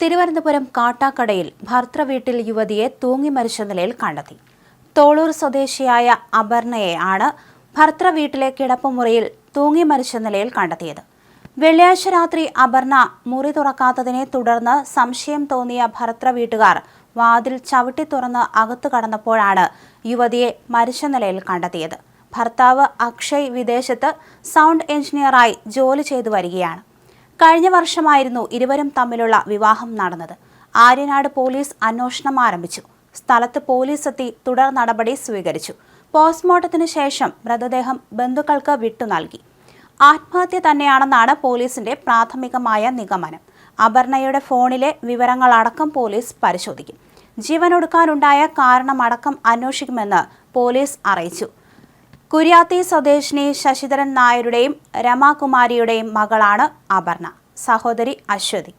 തിരുവനന്തപുരം കാട്ടാക്കടയിൽ ഭർത്തൃവീട്ടിൽ യുവതിയെ തൂങ്ങി മരിച്ച നിലയിൽ കണ്ടെത്തി. തോളൂർ സ്വദേശിയായ അപർണയെ ആണ് ഭർത്തൃവീട്ടിലെ കിടപ്പുമുറിയിൽ തൂങ്ങി മരിച്ച നിലയിൽ കണ്ടെത്തിയത്. വെള്ളിയാഴ്ച രാത്രി അപർണ മുറി തുറക്കാത്തതിനെ തുടർന്ന് സംശയം തോന്നിയ ഭർത്തൃ വീട്ടുകാർ വാതിൽ ചവിട്ടി തുറന്ന് അകത്തു കടന്നപ്പോഴാണ് യുവതിയെ മരിച്ച നിലയിൽ കണ്ടെത്തിയത്. ഭർത്താവ് അക്ഷയ് വിദേശത്ത് സൗണ്ട് എഞ്ചിനീയറായി ജോലി ചെയ്തു വരികയാണ്. കഴിഞ്ഞ വർഷമായിരുന്നു ഇരുവരും തമ്മിലുള്ള വിവാഹം നടന്നത്. ആര്യനാട് പോലീസ് അന്വേഷണം ആരംഭിച്ചു. സ്ഥലത്ത് പോലീസ് എത്തി തുടർ നടപടി സ്വീകരിച്ചു. പോസ്റ്റ്മോർട്ടത്തിന് ശേഷം മൃതദേഹം ബന്ധുക്കൾക്ക് വിട്ടു നൽകി. ആത്മഹത്യ തന്നെയാണെന്നാണ് പോലീസിന്റെ പ്രാഥമികമായ നിഗമനം. അപർണയുടെ ഫോണിലെ വിവരങ്ങളടക്കം പോലീസ് പരിശോധിക്കും. ജീവനൊടുക്കാനുണ്ടായ കാരണമടക്കം അന്വേഷിക്കുമെന്ന് പോലീസ് അറിയിച്ചു. കുര്യാത്തി സ്വദേശിനി ശശിധരൻ നായരുടെയും രമാകുമാരിയുടെയും മകളാണ് അപർണ. സഹോദരി അശ്വതി.